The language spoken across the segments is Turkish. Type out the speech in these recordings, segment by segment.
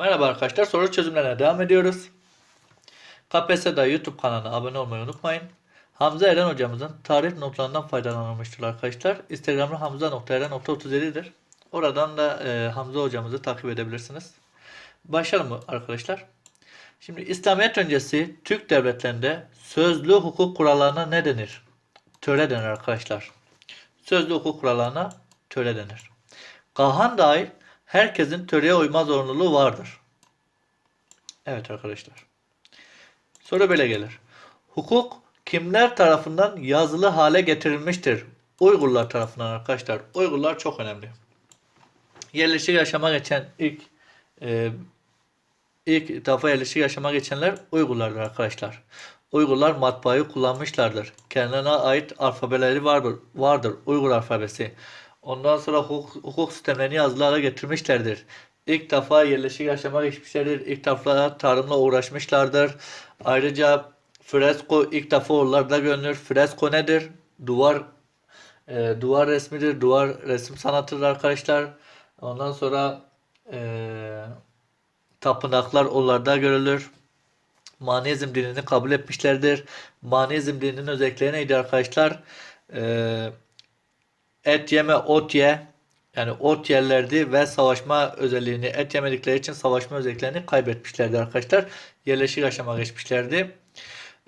Merhaba arkadaşlar, soru çözümlerine devam ediyoruz. KPSS'de YouTube kanalına abone olmayı unutmayın. Hamza Eren hocamızın tarih notlarından faydalanılmıştır arkadaşlar. Instagram'ı hamza.eren.37'dir. Oradan da e, Hamza hocamızı takip edebilirsiniz. Başlayalım arkadaşlar? Şimdi İslamiyet öncesi Türk devletlerinde sözlü hukuk kurallarına ne denir? Töre denir arkadaşlar. Sözlü hukuk kurallarına töre denir. Kahan dahil herkesin töreye uyma zorunluluğu vardır. Evet arkadaşlar. Soru böyle gelir. Hukuk kimler tarafından yazılı hale getirilmiştir? Uygurlar tarafından arkadaşlar. Uygurlar çok önemli. Yerleşik yaşama geçen ilk e, ilk defa yerleşik yaşama geçenler Uygurlardır arkadaşlar. Uygurlar matbaayı kullanmışlardır. Kendilerine ait alfabeleri vardır. vardır. Uygur alfabesi. Ondan sonra hukuk, hukuk sistemlerini yazılı hale getirmişlerdir. İlk defa yerleşik yaşama geçmişlerdir. İlk defa tarımla uğraşmışlardır. Ayrıca fresko ilk defa oralarda görünür. Fresko nedir? Duvar e, duvar resmidir. Duvar resim sanatıdır arkadaşlar. Ondan sonra e, tapınaklar oralarda görülür. Manizm dinini kabul etmişlerdir. Manizm dininin özellikleri neydi arkadaşlar? Eee et yeme ot ye yani ot yerlerdi ve savaşma özelliğini et yemedikleri için savaşma özelliklerini kaybetmişlerdi arkadaşlar. Yerleşik yaşama geçmişlerdi.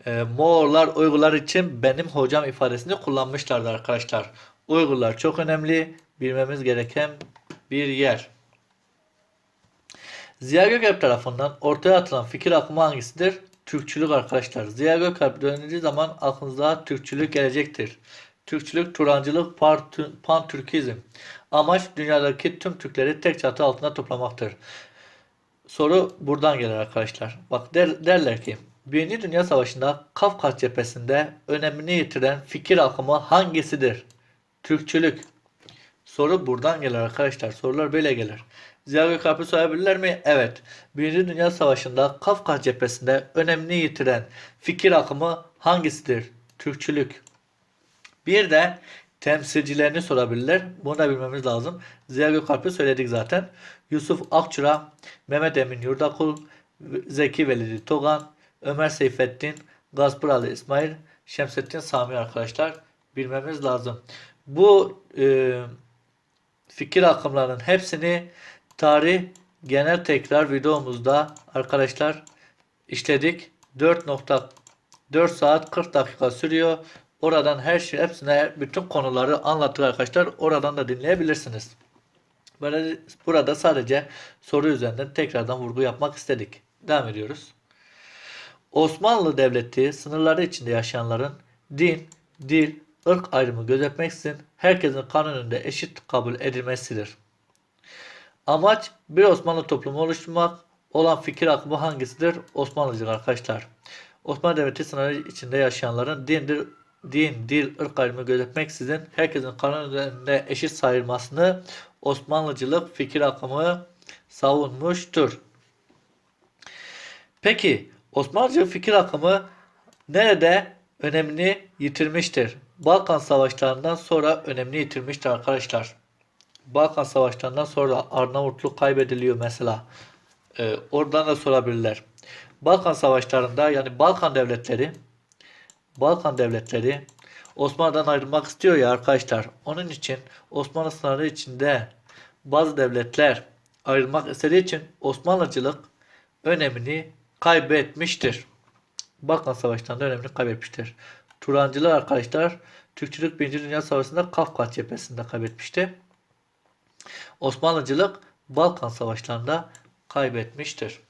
Ee, Moğollar Uygurlar için benim hocam ifadesini kullanmışlardı arkadaşlar. Uygurlar çok önemli bilmemiz gereken bir yer. Ziya Gökalp tarafından ortaya atılan fikir akımı hangisidir? Türkçülük arkadaşlar. Ziya Gökalp dönüldüğü zaman aklınıza Türkçülük gelecektir. Türkçülük, Turancılık, Pan-Türkizm. Amaç dünyadaki tüm Türkleri tek çatı altında toplamaktır. Soru buradan gelir arkadaşlar. Bak der, derler ki Birinci Dünya Savaşı'nda Kafkas cephesinde önemini yitiren fikir akımı hangisidir? Türkçülük. Soru buradan gelir arkadaşlar. Sorular böyle gelir. Ziya Gökalp'i sayabilirler mi? Evet. Birinci Dünya Savaşı'nda Kafkas cephesinde önemini yitiren fikir akımı hangisidir? Türkçülük. Bir de temsilcilerini sorabilirler. Bunu da bilmemiz lazım. Ziya Gökalp'i söyledik zaten. Yusuf Akçura, Mehmet Emin Yurdakul, Zeki Velidi Togan, Ömer Seyfettin, Gazpıralı İsmail, Şemsettin Sami arkadaşlar bilmemiz lazım. Bu e, fikir akımlarının hepsini tarih genel tekrar videomuzda arkadaşlar işledik. 4.4 saat 40 dakika sürüyor. Oradan her şey hepsine bütün konuları anlattık arkadaşlar. Oradan da dinleyebilirsiniz. Böyle burada sadece soru üzerinden tekrardan vurgu yapmak istedik. Devam ediyoruz. Osmanlı Devleti sınırları içinde yaşayanların din, dil, ırk ayrımı gözetmeksizin herkesin kanun eşit kabul edilmesidir. Amaç bir Osmanlı toplumu oluşturmak olan fikir akımı hangisidir? Osmanlıcılık arkadaşlar. Osmanlı Devleti sınırları içinde yaşayanların dindir, din, dil, ırk ayrımı gözetmeksizin herkesin kanun önünde eşit sayılmasını Osmanlıcılık fikir akımı savunmuştur. Peki Osmanlıcılık fikir akımı nerede önemini yitirmiştir? Balkan Savaşlarından sonra önemini yitirmiştir arkadaşlar. Balkan Savaşlarından sonra Arnavutluk kaybediliyor mesela. Ee, oradan da sorabilirler. Balkan Savaşlarında yani Balkan devletleri Balkan devletleri Osmanlı'dan ayrılmak istiyor ya arkadaşlar. Onun için Osmanlı sınırları içinde bazı devletler ayrılmak istediği için Osmanlıcılık önemini kaybetmiştir. Balkan Savaşları'nda önemini kaybetmiştir. Turancılar arkadaşlar Türkçülük 1. Dünya Savaşı'nda Kafkas cephesinde kaybetmişti. Osmanlıcılık Balkan Savaşları'nda kaybetmiştir.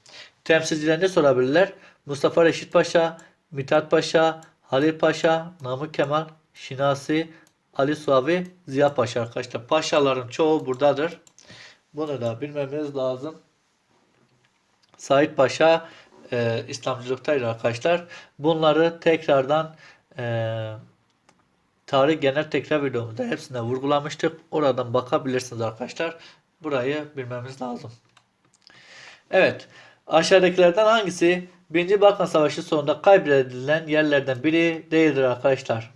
Temsilcilerini sorabilirler. Mustafa Reşit Paşa, Mithat Paşa, Halil Paşa, Namık Kemal, Şinasi, Ali Suavi, Ziya Paşa arkadaşlar. Paşaların çoğu buradadır. Bunu da bilmemiz lazım. Said Paşa e, İslamcılıktaydı arkadaşlar. Bunları tekrardan e, tarih genel tekrar videomuzda hepsine vurgulamıştık. Oradan bakabilirsiniz arkadaşlar. Burayı bilmemiz lazım. Evet. Aşağıdakilerden hangisi 1. Balkan Savaşı sonunda kaybedilen yerlerden biri değildir arkadaşlar?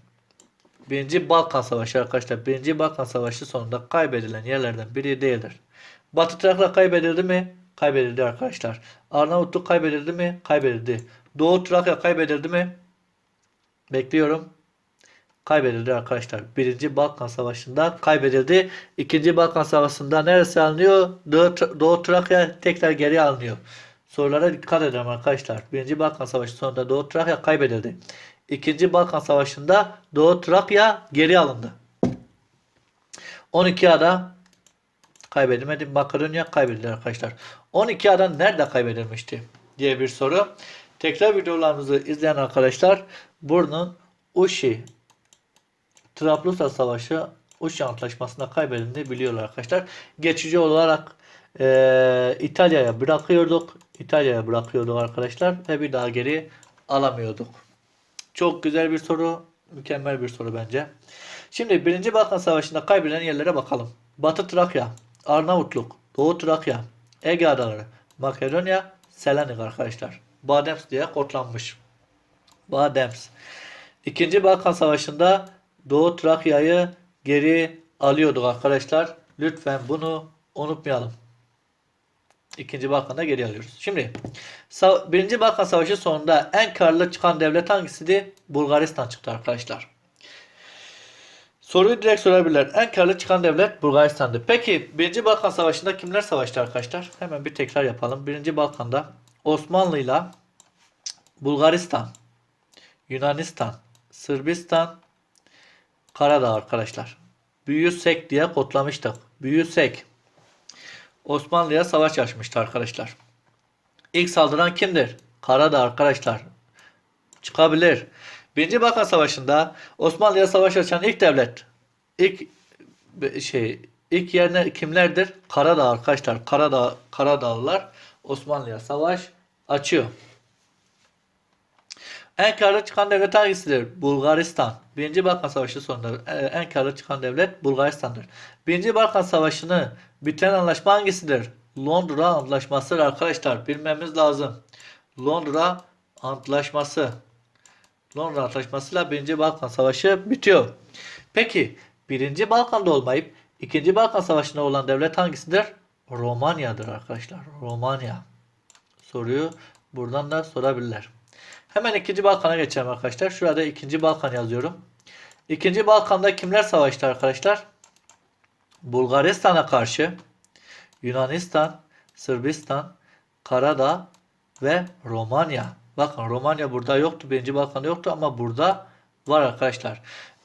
1. Balkan Savaşı arkadaşlar. 1. Balkan Savaşı sonunda kaybedilen yerlerden biri değildir. Batı Trakya kaybedildi mi? Kaybedildi arkadaşlar. Arnavutluk kaybedildi mi? Kaybedildi. Doğu Trakya kaybedildi mi? Bekliyorum. Kaybedildi arkadaşlar. Birinci Balkan Savaşı'nda kaybedildi. İkinci Balkan Savaşı'nda neresi alınıyor? Doğu, Doğu Trakya tekrar geri alınıyor. Sorulara dikkat edelim arkadaşlar. Birinci Balkan Savaşı sonunda Doğu Trakya kaybedildi. İkinci Balkan Savaşı'nda Doğu Trakya geri alındı. 12 ada kaybedilmedi. Makedonya kaybedildi arkadaşlar. 12 ada nerede kaybedilmişti diye bir soru. Tekrar videolarımızı izleyen arkadaşlar bunun Uşi Trablusgarp Savaşı Uşi Antlaşması'nda kaybedildiğini biliyorlar arkadaşlar. Geçici olarak eee, İtalya'ya bırakıyorduk. İtalya'ya bırakıyorduk arkadaşlar ve bir daha geri alamıyorduk. Çok güzel bir soru. Mükemmel bir soru bence. Şimdi 1. Balkan Savaşı'nda kaybedilen yerlere bakalım. Batı Trakya, Arnavutluk, Doğu Trakya, Ege Adaları, Makedonya, Selanik arkadaşlar. Badems diye kodlanmış. Badems. İkinci Balkan Savaşı'nda Doğu Trakya'yı geri alıyorduk arkadaşlar. Lütfen bunu unutmayalım. İkinci Balkan'da geri alıyoruz. Şimdi Birinci Balkan Savaşı sonunda en karlı çıkan devlet hangisiydi? Bulgaristan çıktı arkadaşlar. Soruyu direkt sorabilirler. En karlı çıkan devlet Bulgaristan'dı. Peki Birinci Balkan Savaşı'nda kimler savaştı arkadaşlar? Hemen bir tekrar yapalım. Birinci Balkan'da Osmanlı ile Bulgaristan, Yunanistan, Sırbistan, Karadağ arkadaşlar. Büyüsek diye kodlamıştık. Büyüsek. Osmanlı'ya savaş açmıştı arkadaşlar. İlk saldıran kimdir? Karadağ arkadaşlar. Çıkabilir. Birinci Balkan Savaşı'nda Osmanlı'ya savaş açan ilk devlet, ilk şey, ilk yerine kimlerdir? Karadağ arkadaşlar. Karadağ, Karadağlılar Osmanlı'ya savaş açıyor. En karlı çıkan devlet hangisidir? Bulgaristan. Birinci Balkan Savaşı sonunda e, en karlı çıkan devlet Bulgaristan'dır. Birinci Balkan Savaşı'nı bitiren anlaşma hangisidir? Londra Antlaşması'dır arkadaşlar. Bilmemiz lazım. Londra Antlaşması. Londra Antlaşması'yla Birinci Balkan Savaşı bitiyor. Peki Birinci Balkan'da olmayıp İkinci Balkan Savaşı'nda olan devlet hangisidir? Romanya'dır arkadaşlar. Romanya. Soruyu buradan da sorabilirler. Hemen ikinci Balkan'a geçelim arkadaşlar. Şurada ikinci Balkan yazıyorum. İkinci Balkan'da kimler savaştı arkadaşlar? Bulgaristan'a karşı Yunanistan, Sırbistan, Karadağ ve Romanya. Bakın Romanya burada yoktu. Birinci Balkan'da yoktu ama burada var arkadaşlar.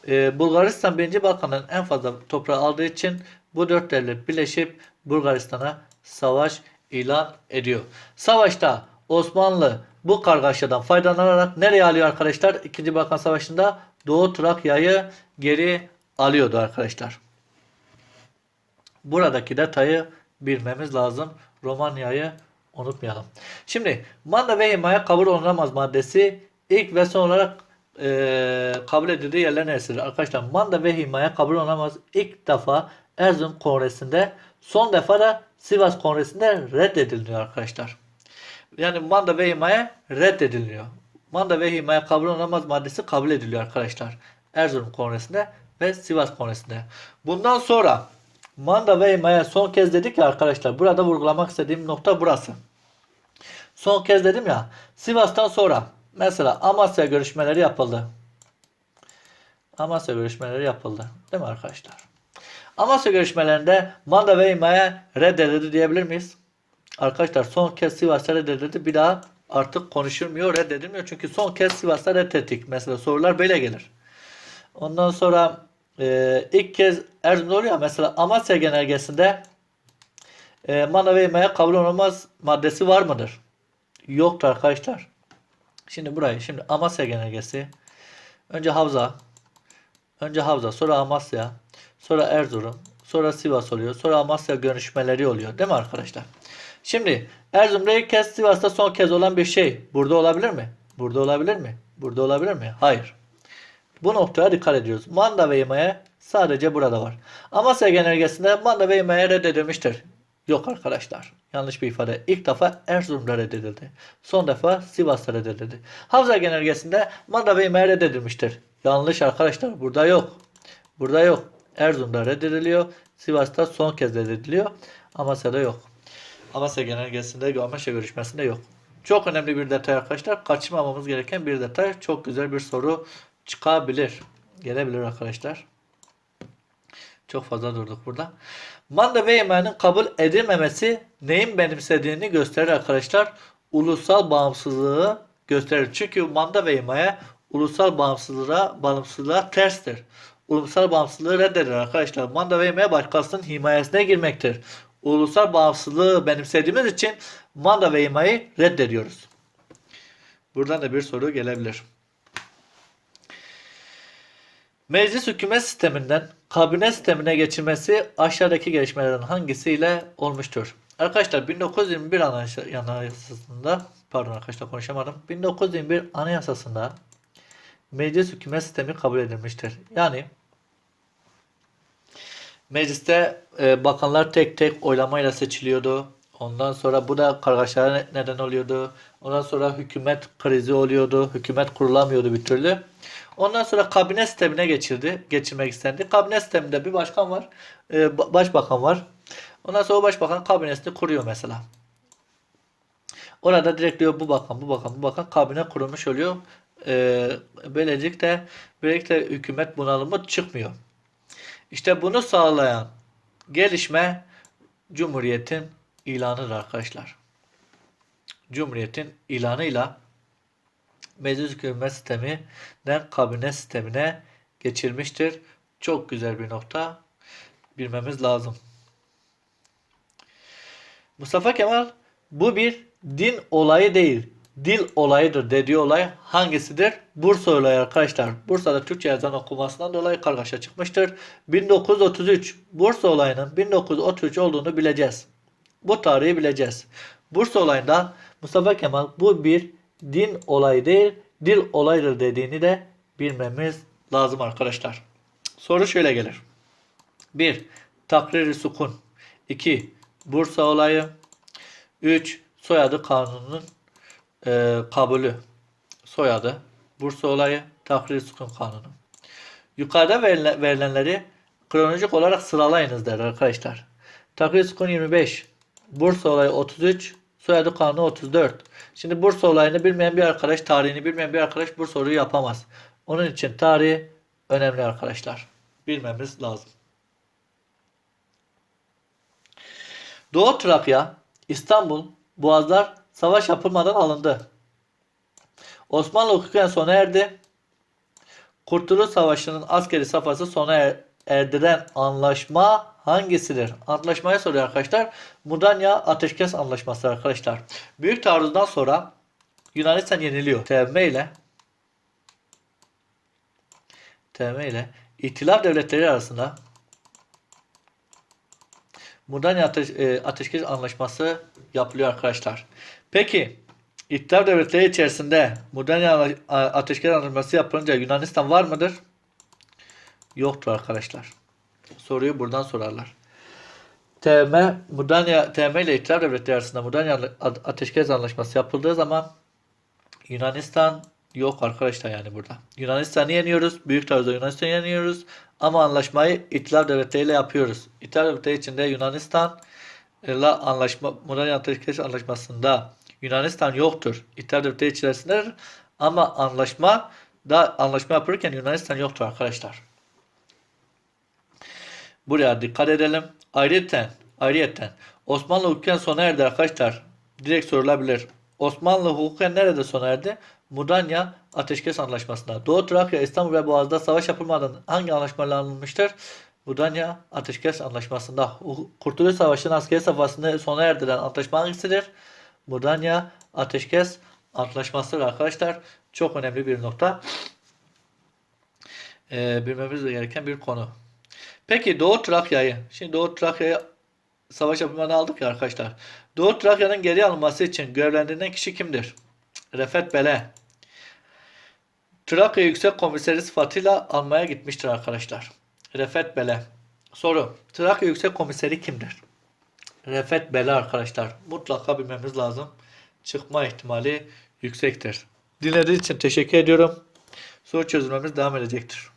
Ee, Bulgaristan birinci Balkan'ın en fazla toprağı aldığı için bu dört devlet birleşip Bulgaristan'a savaş ilan ediyor. Savaşta Osmanlı bu kargaşadan faydalanarak nereye alıyor arkadaşlar? İkinci Balkan Savaşı'nda Doğu Trakya'yı geri alıyordu arkadaşlar. Buradaki detayı bilmemiz lazım. Romanya'yı unutmayalım. Şimdi manda ve himaye kabul olunamaz maddesi ilk ve son olarak eee, kabul edildiği yerler neresidir? Arkadaşlar manda ve himaye kabul olunamaz ilk defa Erzurum Kongresi'nde son defa da Sivas Kongresi'nde reddediliyor arkadaşlar. Yani manda ve himaye reddediliyor. Manda ve himaye kabul olunamaz maddesi kabul ediliyor arkadaşlar. Erzurum Kongresi'nde ve Sivas Kongresi'nde. Bundan sonra manda ve himaye son kez dedik ya arkadaşlar. Burada vurgulamak istediğim nokta burası. Son kez dedim ya. Sivas'tan sonra mesela Amasya görüşmeleri yapıldı. Amasya görüşmeleri yapıldı. Değil mi arkadaşlar? Amasya görüşmelerinde manda ve himaye reddedildi diyebilir miyiz? Arkadaşlar son kez Sivas'ta reddedildi. Bir daha artık konuşulmuyor, reddedilmiyor. Çünkü son kez Sivas'ta reddettik. Mesela sorular böyle gelir. Ondan sonra e, ilk kez Erzurum'da oluyor mesela Amasya genelgesinde e, mana ve kabul olmaz maddesi var mıdır? Yoktur arkadaşlar. Şimdi burayı, şimdi Amasya genelgesi. Önce Havza. Önce Havza, sonra Amasya, sonra Erzurum, sonra Sivas oluyor. Sonra Amasya görüşmeleri oluyor. Değil mi arkadaşlar? Şimdi Erzurum'da ilk kez Sivas'ta son kez olan bir şey. Burada olabilir mi? Burada olabilir mi? Burada olabilir mi? Hayır. Bu noktaya dikkat ediyoruz. Manda ve himaye sadece burada var. Amasya genelgesinde manda ve himaye reddedilmiştir. Yok arkadaşlar. Yanlış bir ifade. İlk defa Erzurum'da reddedildi. Son defa Sivas'ta reddedildi. Havza genelgesinde manda ve himaye reddedilmiştir. Yanlış arkadaşlar. Burada yok. Burada yok. Erzurum'da reddediliyor. Sivas'ta son kez reddediliyor. Amasya'da yok. Amasya Genelgesi'nde Amasya görüşmesinde yok. Çok önemli bir detay arkadaşlar. Kaçırmamamız gereken bir detay. Çok güzel bir soru çıkabilir. Gelebilir arkadaşlar. Çok fazla durduk burada. Manda ve yemeğinin kabul edilmemesi neyin benimsediğini gösterir arkadaşlar. Ulusal bağımsızlığı gösterir. Çünkü manda ve yemeğe ulusal bağımsızlığa, bağımsızlığa terstir. Ulusal bağımsızlığı reddeder arkadaşlar. Manda ve yemeğe başkasının himayesine girmektir. Ulusal bağımsızlığı benimsediğimiz için manda ve yemeği reddediyoruz. Buradan da bir soru gelebilir. Meclis hükümet sisteminden kabine sistemine geçilmesi aşağıdaki gelişmelerden hangisiyle olmuştur? Arkadaşlar 1921 Anayasa- Anayasası'nda pardon arkadaşlar konuşamadım. 1921 Anayasası'nda meclis hükümet sistemi kabul edilmiştir. Yani mecliste e, bakanlar tek tek oylamayla seçiliyordu. Ondan sonra bu da kargaşalara ne- neden oluyordu. Ondan sonra hükümet krizi oluyordu. Hükümet kurulamıyordu bir türlü. Ondan sonra kabine sistemine geçildi. Geçirmek istendi. Kabine sisteminde bir başkan var. e, ba- başbakan var. Ondan sonra o başbakan kabinesini kuruyor mesela. Orada direkt diyor bu bakan, bu bakan, bu bakan kabine kurulmuş oluyor. E, böylelikle, böylelikle hükümet bunalımı çıkmıyor. İşte bunu sağlayan gelişme Cumhuriyet'in ilanıdır arkadaşlar. Cumhuriyet'in ilanıyla meclis hükümet sisteminden kabine sistemine geçilmiştir. Çok güzel bir nokta bilmemiz lazım. Mustafa Kemal bu bir din olayı değil, dil olayıdır dediği olay hangisidir? Bursa olayı arkadaşlar. Bursa'da Türkçe yazan okumasından dolayı kargaşa çıkmıştır. 1933 Bursa olayının 1933 olduğunu bileceğiz. Bu tarihi bileceğiz. Bursa olayında Mustafa Kemal bu bir din olayı değil, dil olayıdır dediğini de bilmemiz lazım arkadaşlar. Soru şöyle gelir. 1. Takrir-i sukun. 2. Bursa olayı. 3. Soyadı kanunun e, kabulü. Soyadı. Bursa olayı. Takrir-i sukun kanunu. Yukarıda verilen- verilenleri kronolojik olarak sıralayınız der arkadaşlar. Takrir sukun 25. Bursa olayı 33. Soyadı kanunu 34. Şimdi Bursa olayını bilmeyen bir arkadaş, tarihini bilmeyen bir arkadaş bu soruyu yapamaz. Onun için tarihi önemli arkadaşlar. Bilmemiz lazım. Doğu Trakya, İstanbul, Boğazlar savaş yapılmadan alındı. Osmanlı hukuken sona erdi. Kurtuluş Savaşı'nın askeri safhası sona er- erdiren anlaşma hangisidir? Antlaşmaya soruyor arkadaşlar. Mudanya Ateşkes Anlaşması arkadaşlar. Büyük taarruzdan sonra Yunanistan yeniliyor. TM ile TM ile İtilaf devletleri arasında Mudanya Ateş, e, Ateşkes Anlaşması yapılıyor arkadaşlar. Peki İtilaf devletleri içerisinde Mudanya Ateşkes Anlaşması yapılınca Yunanistan var mıdır? Yoktur arkadaşlar. Soruyu buradan sorarlar. TM, Mudanya, TM ile İtilaf devletleri arasında Mudanya Ateşkes Anlaşması yapıldığı zaman Yunanistan yok arkadaşlar yani burada. Yunanistan'ı yeniyoruz. Büyük tarzda Yunanistan'ı yeniyoruz. Ama anlaşmayı İtilaf devletleriyle yapıyoruz. İtilaf devletleri içinde Yunanistan ile anlaşma, Mudanya Ateşkes Anlaşması'nda Yunanistan yoktur. İtilaf devletleri içerisindedir. Ama anlaşma da anlaşma yapılırken Yunanistan yoktur arkadaşlar. Buraya dikkat edelim. Ayrıca, ayrıyeten Osmanlı hukuken sona erdi arkadaşlar. Direkt sorulabilir. Osmanlı hukuken nerede sona erdi? Mudanya Ateşkes Anlaşması'nda. Doğu Trakya, İstanbul ve Boğaz'da savaş yapılmadan hangi anlaşmalar alınmıştır? Mudanya Ateşkes Anlaşması'nda. Kurtuluş Savaşı'nın askeri safhasını sona erdiren antlaşma hangisidir? Mudanya Ateşkes Antlaşması'dır arkadaşlar. Çok önemli bir nokta. Ee, bilmemiz gereken bir konu. Peki Doğu Trakya'yı, şimdi Doğu Trakya'yı savaş yapımlarına aldık ya arkadaşlar. Doğu Trakya'nın geri alınması için görevlendirilen kişi kimdir? Refet Bele. Trakya Yüksek Komiseri sıfatıyla almaya gitmiştir arkadaşlar. Refet Bele. Soru. Trakya Yüksek Komiseri kimdir? Refet Bele arkadaşlar. Mutlaka bilmemiz lazım. Çıkma ihtimali yüksektir. Dinlediğiniz için teşekkür ediyorum. Soru çözülmemiz devam edecektir.